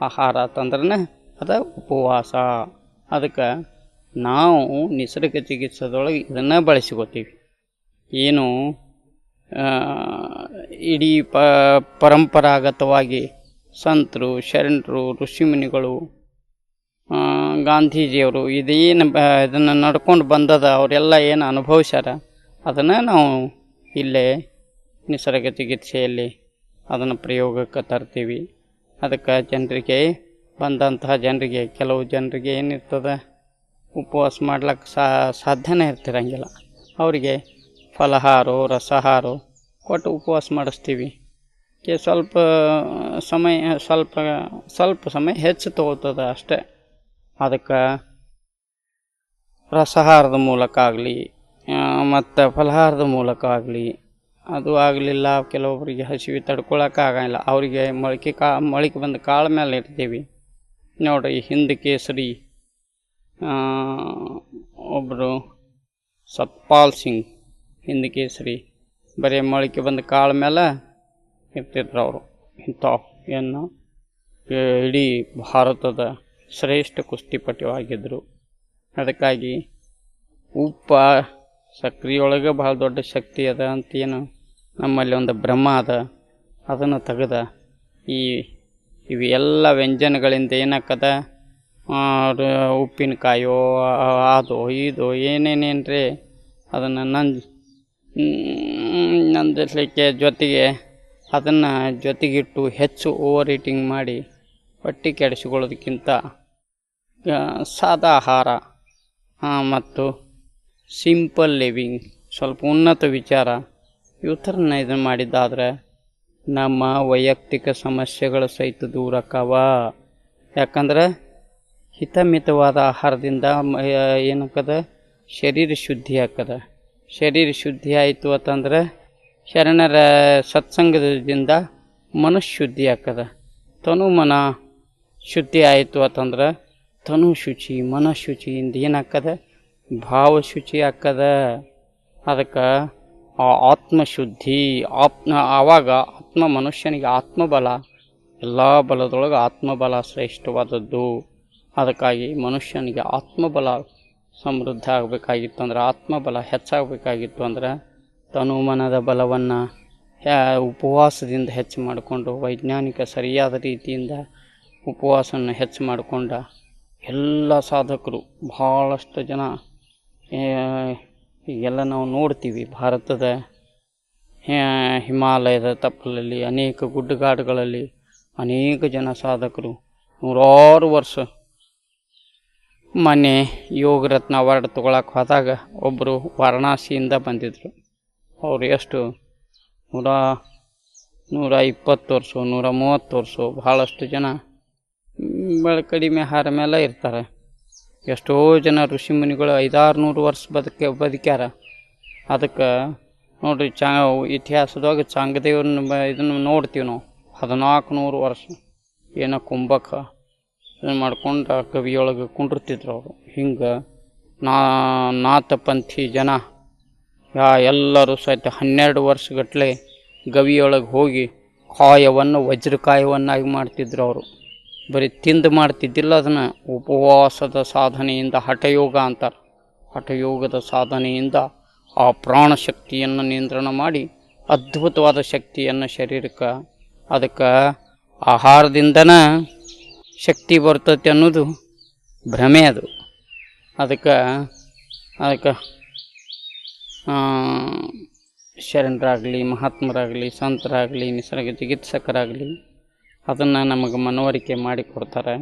ಆಹಾರ ಅಂತಂದ್ರೆ ಅದ ಉಪವಾಸ. ಅದಕ್ಕೆ ನಾವು ನಿಸರ್ಗ ಚಿಕಿತ್ಸೆದೊಳಗೆ ಇದನ್ನು ಬಳಸ್ಕೋತೀವಿ. ಏನು ಇಡೀ ಪ, ಪರಂಪರಾಗತವಾಗಿ ಸಂತರು, ಶರಣರು, ಋಷಿಮುನಿಗಳು ಗಾಂಧೀಜಿಯವರು ಇದೇನು ಇದನ್ನು ನಡ್ಕೊಂಡು ಬಂದದ ಅವರೆಲ್ಲ ಏನು ಅನುಭವಿಸ್ಯಾರ? ಅದನ್ನು ನಾವು ಇಲ್ಲೇ ನಿಸರ್ಗ ಚಿಕಿತ್ಸೆಯಲ್ಲಿ ಅದನ್ನು ಪ್ರಯೋಗಕ್ಕೆ ತರ್ತೀವಿ. ಅದಕ್ಕೆ ಜನರಿಗೆ ಬಂದಂತಹ ಜನರಿಗೆ, ಕೆಲವು ಜನರಿಗೆ ಏನಿರ್ತದೆ, ಉಪವಾಸ ಮಾಡ್ಲಿಕ್ಕೆ ಸಾಧ್ಯನೇ ಇರ್ತಿರಂಗಿಲ್ಲ. ಅವರಿಗೆ ಫಲಹಾರೋ, ರಸಹಾರೋ ಕೊಟ್ಟು ಉಪವಾಸ ಮಾಡಿಸ್ತೀವಿ. ಕೆ ಸ್ವಲ್ಪ ಸಮಯ, ಸ್ವಲ್ಪ ಸ್ವಲ್ಪ ಸಮಯ ಹೆಚ್ಚು ತಗೋತದ ಅಷ್ಟೇ. ಅದಕ್ಕೆ ರಸಹಾರದ ಮೂಲಕ ಆಗಲಿ ಮತ್ತು ಫಲಹಾರದ ಮೂಲಕ ಆಗಲಿ, ಅದು ಆಗಲಿಲ್ಲ ಕೆಲವೊಬ್ಬರಿಗೆ ಹಸಿವೆ ತಡ್ಕೊಳಕ್ಕಾಗಲ್ಲ ಅವರಿಗೆ ಮೊಳಕೆ ಕಾ, ಮೊಳಕೆ ಬಂದ ಕಾಳು ಮೇಲೆ ಇರ್ತೀವಿ ನೋಡಿರಿ, ಹಿಂದೆ ಕೇಸರಿ ಒಬ್ಬರು ಸತ್ಪಾಲ್ ಸಿಂಗ್, ಹಿಂದೆ ಕೇಸರಿ, ಬರೀ ಮೊಳಕೆ ಬಂದ ಕಾಳು ಮೇಲೆ ಇರ್ತಿದ್ರು ಅವರು. ಇಂಥ ಏನು ಇಡೀ ಭಾರತದ ಶ್ರೇಷ್ಠ ಕುಸ್ತಿಪಟುವಾಗಿದ್ದರು ಅದಕ್ಕಾಗಿ ಉಪ್ಪ ಸಕ್ರೆಯೊಳಗೆ ಭಾಳ ದೊಡ್ಡ ಶಕ್ತಿ ಅದ ಅಂತೇನು. ನಮ್ಮಲ್ಲಿ ಒಂದು ಭ್ರಮ ಅದ. ಅದನ್ನು ತೆಗೆದ. ಈ ಇವೆಲ್ಲ ವ್ಯಂಜನಗಳಿಂದ ಏನಾಕದ ಉಪ್ಪಿನಕಾಯೋ ಅದು, ಇದು ರೀ ಅದನ್ನು ನಂಜ್ ನಂದಿಸ್ಲಿಕ್ಕೆ ಜೊತೆಗೆ ಅದನ್ನು ಜೊತೆಗಿಟ್ಟು ಹೆಚ್ಚು ಓವರ್ ಈಟಿಂಗ್ ಮಾಡಿ ಹೊಟ್ಟೆ ಕೆಡಿಸಿಕೊಳ್ಳೋದಕ್ಕಿಂತ ಸಾದಾ ಆಹಾರ ಮತ್ತು ಸಿಂಪಲ್ ಲಿವಿಂಗ್ ಸ್ವಲ್ಪ ಉನ್ನತ ವಿಚಾರ. ಇವು ಥರನ ಇದನ್ನು ಮಾಡಿದ್ದಾದ್ರೆ ನಮ್ಮ ವೈಯಕ್ತಿಕ ಸಮಸ್ಯೆಗಳ ಸಹಿತ ದೂರ ಆಕಾವ ಯಾಕಂದ್ರೆ ಹಿತಮಿತವಾದ ಆಹಾರದಿಂದ ಏನಕ್ಕದ ಶರೀರ ಶುದ್ಧಿ ಆಕದ ಶರೀರ ಶುದ್ಧಿ ಆಯಿತು ಅಂತಂದ್ರೆ ಶರಣರ ಸತ್ಸಂಗದಿಂದ ಮನಸ್ಸು ಶುದ್ಧಿ ಆಕದ ತನು ಮನ ಶುದ್ಧಿ ಆಯಿತು ಅಂತಂದ್ರೆ ತನು ಶುಚಿ ಮನಃಶುಚಿಯಿಂದ ಏನಾಕದ ಭಾವ ಶುಚಿ ಆಕ್ಕದ ಅದಕ್ಕೆ ಆತ್ಮಶುದ್ಧಿ, ಆತ್ಮ, ಆವಾಗ ಆತ್ಮ ಮನುಷ್ಯನಿಗೆ ಆತ್ಮಬಲ, ಎಲ್ಲ ಬಲದೊಳಗೆ ಆತ್ಮಬಲ ಶ್ರೇಷ್ಠವಾದದ್ದು. ಅದಕ್ಕಾಗಿ ಮನುಷ್ಯನಿಗೆ ಆತ್ಮಬಲ ಸಮೃದ್ಧ ಆಗಬೇಕಾಗಿತ್ತು ಅಂದ್ರೆ ಆತ್ಮಬಲ ಹೆಚ್ಚಾಗಬೇಕಾಗಿತ್ತು ಅಂದ್ರೆ ತನುಮನದ ಬಲವನ್ನು ಉಪವಾಸದಿಂದ ಹೆಚ್ಚು ಮಾಡಿಕೊಂಡು, ವೈಜ್ಞಾನಿಕ ಸರಿಯಾದ ರೀತಿಯಿಂದ ಉಪವಾಸವನ್ನು ಹೆಚ್ಚು ಮಾಡಿಕೊಂಡ ಎಲ್ಲ ಸಾಧಕರು ಭಾಳಷ್ಟು ಜನ ಈಗೆಲ್ಲ ನಾವು ನೋಡ್ತೀವಿ, ಭಾರತದ ಹಿಮಾಲಯದ ತಪ್ಪಲಲ್ಲಿ, ಅನೇಕ ಗುಡ್ಡಗಾಡುಗಳಲ್ಲಿ ಅನೇಕ ಜನ ಸಾಧಕರು ನೂರಾರು ವರ್ಷ ಮೊನ್ನೆ ಯೋಗರತ್ನ ಅವಾರ್ಡ್ ತೊಗೊಳಕ್ಕೆ ಹೋದಾಗ ಒಬ್ಬರು ವಾರಣಾಸಿಯಿಂದ ಬಂದಿದ್ದರು ಅವರು ಎಷ್ಟು? ನೂರ ನೂರ ಇಪ್ಪತ್ತು ವರ್ಷ, ನೂರ ಮೂವತ್ತು ವರ್ಷ ಭಾಳಷ್ಟು ಜನ ಭಾಳ ಕಡಿಮೆ ಹಾರ ಮೇಲೆ ಇರ್ತಾರೆ. ಎಷ್ಟೋ ಜನ ಋಷಿ ಮುನಿಗಳು ಐದಾರು ನೂರು ವರ್ಷ ಬದುಕ ಬದುಕ್ಯಾರ. ಅದಕ್ಕೆ ನೋಡಿರಿ, ಚಾ ಇತಿಹಾಸದಾಗ ಚಾಂಗದೇವ್ರನ್ನ ಇದನ್ನು ನೋಡ್ತೀವಿ ನಾವು. ಹದಿನಾಲ್ಕು ನೂರು ವರ್ಷ. ಏನೋ ಕುಂಭಕ ಇದನ್ನು ಮಾಡ್ಕೊಂಡು ಕವಿಯೊಳಗೆ ಕುಂಡಿರ್ತಿದ್ರು ಅವರು. ಹಿಂಗೆ ನಾ, ನಾಥಪಂಥಿ ಜನ ಯಾ, ಎಲ್ಲರೂ ಸಹಿತ ಹನ್ನೆರಡು ವರ್ಷಗಟ್ಟಲೆ ಗವಿಯೊಳಗೆ ಹೋಗಿ ಕಾಯವನ್ನು, ವಜ್ರಕಾಯವನ್ನಾಗಿ ಮಾಡ್ತಿದ್ರು ಅವರು. ಬರೀ ತಿಂದು ಮಾಡ್ತಿದ್ದಿಲ್ಲ ಅದನ್ನು. ಉಪವಾಸದ ಸಾಧನೆಯಿಂದ, ಹಠಯೋಗ ಅಂತಾರೆ. ಹಠಯೋಗದ ಸಾಧನೆಯಿಂದ ಆ ಪ್ರಾಣ ಶಕ್ತಿಯನ್ನು ನಿಯಂತ್ರಣ ಮಾಡಿ, ಅದ್ಭುತವಾದ ಶಕ್ತಿಯನ್ನು ಶರೀರಕ್ಕೆ, ಅದಕ್ಕೆ ಆಹಾರದಿಂದನ ಶಕ್ತಿ ಬರ್ತೈತೆ ಅನ್ನೋದು ಭ್ರಮೆ ಅದು. ಅದಕ್ಕೆ ಅದಕ್ಕೆ ಶರಣರಾಗಲಿ, ಮಹಾತ್ಮರಾಗಲಿ, ಸಂತರಾಗಲಿ, ನಿಸರ್ಗ ಚಿಕಿತ್ಸಕರಾಗಲಿ ಅದನ್ನು ನಮಗೆ ಮನವರಿಕೆ ಮಾಡಿಕೊಡ್ತಾರೆ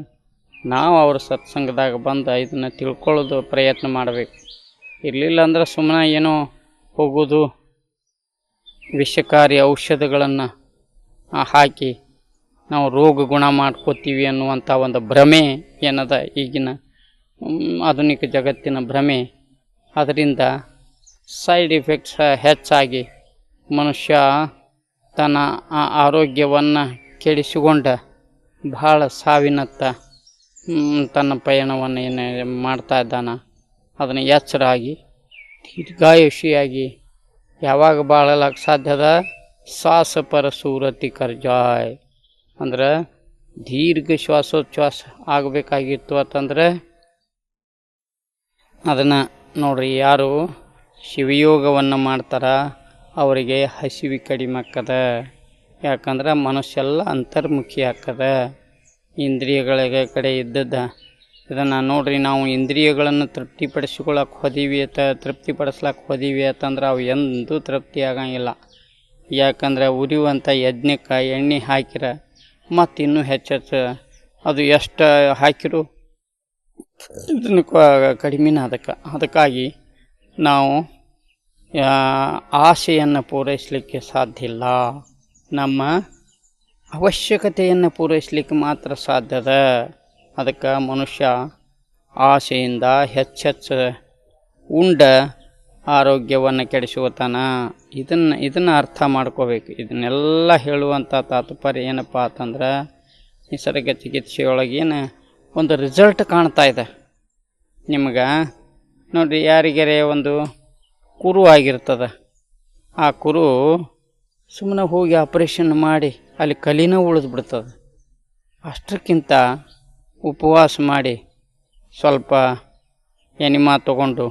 ನಾವು ಅವ್ರ ಸತ್ಸಂಗದಾಗ ಬಂದು ಇದನ್ನು ತಿಳ್ಕೊಳ್ಳೋದು ಪ್ರಯತ್ನ ಮಾಡಬೇಕು. ಇರಲಿಲ್ಲ ಅಂದ್ರೆ ಸುಮ್ಮನೆ ಏನೋ ಹೋಗೋದು, ವಿಷಕಾರಿ ಔಷಧಗಳನ್ನು ಹಾಕಿ ನಾವು ರೋಗ ಗುಣ ಮಾಡ್ಕೋತೀವಿ ಅನ್ನುವಂಥ ಒಂದು ಭ್ರಮೆ ಏನದ ಈಗಿನ ಆಧುನಿಕ ಜಗತ್ತಿನ ಭ್ರಮೆ. ಅದರಿಂದ ಸೈಡ್ ಇಫೆಕ್ಟ್ಸ್ ಹೆಚ್ಚಾಗಿ ಮನುಷ್ಯ ತನ್ನ ಆರೋಗ್ಯವನ್ನು ಕೆಡಿಸಿಕೊಂಡ ಬಹಳ ಸಾವಿನತ್ತ ತನ್ನ ಪಯಣವನ್ನು ಏನು ಮಾಡ್ತಾ ಇದ್ದಾನ, ಅದನ್ನು ಎಚ್ಚರಾಗಿ ದೀರ್ಘಾಯುಷಿಯಾಗಿ, ಯಾವಾಗ ಬಾಳಲಕ್ಕೆ ಸಾಧ್ಯದ ಶ್ವಾಸ ಪರ ಸೂರತಿ ಕರ್ಜಾಯ್. ಅಂದ್ರೆ ದೀರ್ಘ ಶ್ವಾಸೋಚ್ಛ್ವಾಸ ಆಗಬೇಕಾಗಿತ್ತು ಅಂತಂದ್ರೆ, ಅದನ್ನು ನೋಡ್ರಿ, ಯಾರು ಶಿವಯೋಗವನ್ನು ಮಾಡ್ತಾರ, ಅವರಿಗೆ ಹಸಿವಿ ಕಡಿಮೆ ಆಕ್ಕದ. ಯಾಕಂದ್ರೆ ಮನುಷ್ಯೆಲ್ಲ ಅಂತರ್ಮುಖಿ ಆಗ್ತದೆ. ಇಂದ್ರಿಯಗಳಿಗೆ ಕಡೆ ಇದ್ದದ್ದ. ಇದನ್ನು ನೋಡ್ರಿ, ನಾವು ಇಂದ್ರಿಯಗಳನ್ನು ತೃಪ್ತಿಪಡಿಸ್ಕೊಳಕ್ಕೆ ಹೋದೀವಿ ಅಂತ ತೃಪ್ತಿಪಡಿಸ್ಲಕ್ಕೆ ಹೋದೀವಿ ಅಂತಂದ್ರೆ ಅವು ಎಂದೂ ತೃಪ್ತಿ ಆಗಂಗಿಲ್ಲ. ಯಾಕಂದ್ರೆ ಉರಿಯುವಂಥ ಯಜ್ಞಕ್ಕೆ ಎಣ್ಣೆ ಹಾಕಿರ ಮತ್ತು ಇನ್ನೂ ಹೆಚ್ಚೆಚ್ಚು ಅದು ಎಷ್ಟು ಹಾಕಿರು ಇದನ್ನು ಕಡಿಮೆನ ಅದಕ್ಕೆ. ಅದಕ್ಕಾಗಿ ನಾವು ಆಸೆಯನ್ನು ಪೂರೈಸಲಿಕ್ಕೆ ಸಾಧ್ಯ ಇಲ್ಲ. ನಮ್ಮ ಅವಶ್ಯಕತೆಯನ್ನು ಪೂರೈಸಲಿಕ್ಕೆ ಮಾತ್ರ ಸಾಧ್ಯದ ಅದಕ್ಕೆ ಮನುಷ್ಯ ಆಸೆಯಿಂದ ಹೆಚ್ಚೆಚ್ಚು ಉಂಡ ಆರೋಗ್ಯವನ್ನು ಕೆಡಿಸುವತನ. ಇದನ್ನು ಇದನ್ನು ಅರ್ಥ ಮಾಡ್ಕೋಬೇಕು. ಇದನ್ನೆಲ್ಲ ಹೇಳುವಂಥ ತಾತ್ಪರ್ಯ ಏನಪ್ಪ ಅಂತಂದ್ರೆ, ನಿಸರ್ಗ ಚಿಕಿತ್ಸೆಯೊಳಗೇನು ಒಂದು ರಿಸಲ್ಟ್ ಕಾಣ್ತಾ ಇದೆ. ನಿಮ್ಗೆ ನೋಡಿರಿ, ಯಾರಿಗೆರೆ ಒಂದು ಕುರು ಆಗಿರ್ತದೆ. ಆ ಕುರು ಸುಮ್ಮನೆ ಹೋಗಿ ಆಪ್ರೇಷನ್ ಮಾಡಿ ಅಲ್ಲಿ ಕಲಿನ ಉಳಿದು ಬಿಡ್ತದೆ ಅಷ್ಟಕ್ಕಿಂತ ಉಪವಾಸ ಮಾಡಿ ಸ್ವಲ್ಪ ಎನಿಮಾ ತಗೊಂಡು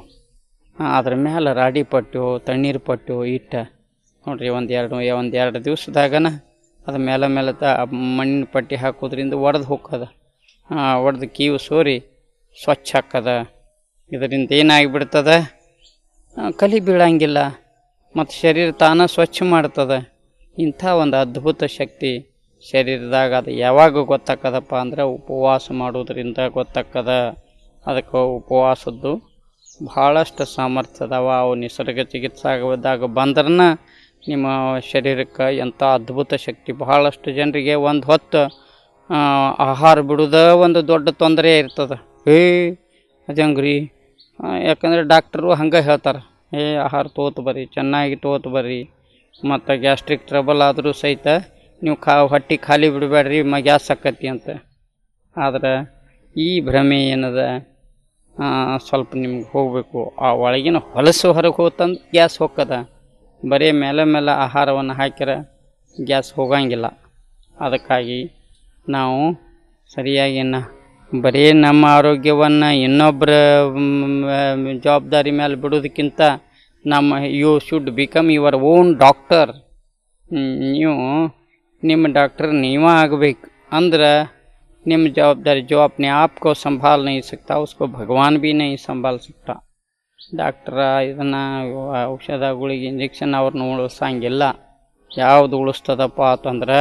ಅದ್ರ ಮೇಲೆ ರಾಡಿ ಪಟ್ಟು, ತಣ್ಣೀರು ಪಟ್ಟು ಇಟ್ಟ, ನೋಡ್ರಿ ಒಂದು ಎರಡು ಒಂದು ಎರಡು ದಿವಸದಾಗನ ಅದು ಮೇಲೆ ಮೇಲೆ ತ ಮಣ್ಣಿನ ಪಟ್ಟಿ ಹಾಕೋದ್ರಿಂದ ಒಡೆದು ಹೋಗ್ತದ. ಒಡೆದು ಕೀವು ಸೋರಿ ಸ್ವಚ್ಛ ಹಾಕದ. ಇದರಿಂದ ಏನಾಗಿಬಿಡ್ತದ? ಕಲಿ ಬೀಳಂಗಿಲ್ಲ. ಮತ್ತು ಶರೀರ ತಾನ ಸ್ವಚ್ಛ ಮಾಡ್ತದೆ. ಇಂಥ ಒಂದು ಅದ್ಭುತ ಶಕ್ತಿ ಶರೀರದಾಗ ಅದು ಯಾವಾಗ ಗೊತ್ತಾಕದಪ್ಪ ಅಂದ್ರೆ ಉಪವಾಸ ಮಾಡೋದ್ರಿಂದ ಗೊತ್ತಾಕದ. ಅದಕ್ಕೆ ಉಪವಾಸದ್ದು ಭಾಳಷ್ಟು ಸಾಮರ್ಥ್ಯ ಅದಾವ. ಅವು ನಿಸರ್ಗ ಚಿಕಿತ್ಸಾಗದಾಗ ಬಂದ್ರನ ನಿಮ್ಮ ಶರೀರಕ್ಕೆ ಎಂಥ ಅದ್ಭುತ ಶಕ್ತಿ. ಬಹಳಷ್ಟು ಜನರಿಗೆ ಒಂದು ಹೊತ್ತು ಆಹಾರ ಬಿಡೋದ ಒಂದು ದೊಡ್ಡ ತೊಂದರೆ ಇರ್ತದೆ. ಏ ಅದು ಹೆಂಗ್ರಿ? ಆ, ಯಾಕಂದ್ರೆ ಡಾಕ್ಟರು ಹಂಗೆ ಹೇಳ್ತಾರೆ. ಏ, ಆಹಾರ ತೋತು ಬರ್ರಿ, ಚೆನ್ನಾಗಿ ತೋತು ಬರ್ರಿ. ಮತ್ತು ಗ್ಯಾಸ್ಟ್ರಿಕ್ ಟ್ರಬಲ್ ಆದರೂ ಸಹಿತ ನೀವು ಖಾ, ಹೊಟ್ಟೆ ಖಾಲಿ ಬಿಡಬೇಡ್ರಿ ಮ ಗ್ಯಾಸ್ ಆಕತಿ ಅಂತ. ಆದ್ರೆ ಈ ಭ್ರಮೆ ಏನದ? ಸ್ವಲ್ಪ ನಿಮ್ಗೆ ಹೋಗಬೇಕು. ಆ ಒಳಗಿನ ಹೊಲಸು ಹೊರಗೆ ಹೋತಂದು ಗ್ಯಾಸ್ ಹೋಗ್ತದ ಬರೀ ಮೇಲೆ ಮೇಲೆ ಆಹಾರವನ್ನು ಹಾಕಿರ ಗ್ಯಾಸ್ ಹೋಗಂಗಿಲ್ಲ. ಅದಕ್ಕಾಗಿ ನಾವು ಸರಿಯಾಗಿ ಬರೀ ನಮ್ಮ ಆರೋಗ್ಯವನ್ನು ಇನ್ನೊಬ್ಬರ ಮ್, ಜವಾಬ್ದಾರಿ ಮೇಲೆ ಬಿಡೋದಕ್ಕಿಂತ ನಮ್ಮ you should become your own doctor ನೀವು ನಿಮ್ಮ डॉक्टर नीवा ಆಗಬೇಕು ಅಂದ್ರೆ ನಿಮ್ಮ जवाबदारी जो अपने आप को संभाल नहीं सकता उसको भगवान भी नहीं संभाल सकता ಡಾಕ್ಟ್ರ ಇದನ್ನು ಔಷಧ ಗುಳಿಗೆ ಇಂಜೆಕ್ಷನ್ ಅವ್ರನ್ನ ಉಳಿಸಂಗಿಲ್ಲ ಯಾವುದು ಉಳಿಸ್ತದಪ್ಪ ಅಂತಂದ್ರೆ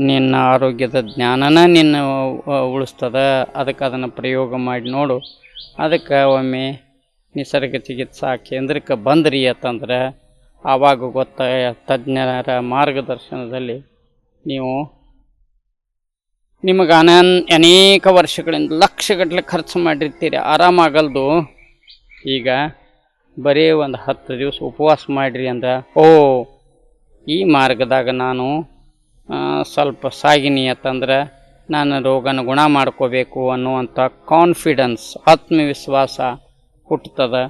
ನಿನ್ನ ಆರೋಗ್ಯದ ಜ್ಞಾನನ ನಿನ್ನ ಉಳಿಸ್ತದ. ಅದಕ್ಕೆ ಅದನ್ನು ಪ್ರಯೋಗ ಮಾಡಿ ನೋಡು. ಅದಕ್ಕೆ ಒಮ್ಮೆ ನಿಸರ್ಗ ಚಿಕಿತ್ಸಾ ಕೇಂದ್ರಕ್ಕೆ ಬಂದ್ರಿ ಅಂತಂದ್ರೆ ಆವಾಗ ಗೊತ್ತ ತಜ್ಞರ ಮಾರ್ಗದರ್ಶನದಲ್ಲಿ ನೀವು ನಿಮಗೆ ಅನನ್ ಅನೇಕ ವರ್ಷಗಳಿಂದ ಲಕ್ಷಗಟ್ಟಲೆ ಖರ್ಚು ಮಾಡಿರ್ತೀರಿ. ಆರಾಮಾಗಲ್ದು ಈಗ ಬರೀ ಒಂದು ಹತ್ತು ದಿವಸ ಉಪವಾಸ ಮಾಡಿರಿ ಅಂದ್ರೆ, ಓ, ಈ ಮಾರ್ಗದಾಗ ನಾನು ಸ್ವಲ್ಪ ಸಾಗಿನಿ ಅಂತಂದ್ರೆ ನಾನು ರೋಗನ ಗುಣ ಮಾಡ್ಕೋಬೇಕು ಅನ್ನುವಂಥ ಕಾನ್ಫಿಡೆನ್ಸ್ ಆತ್ಮವಿಶ್ವಾಸ ಹುಟ್ಟುತ್ತದೆ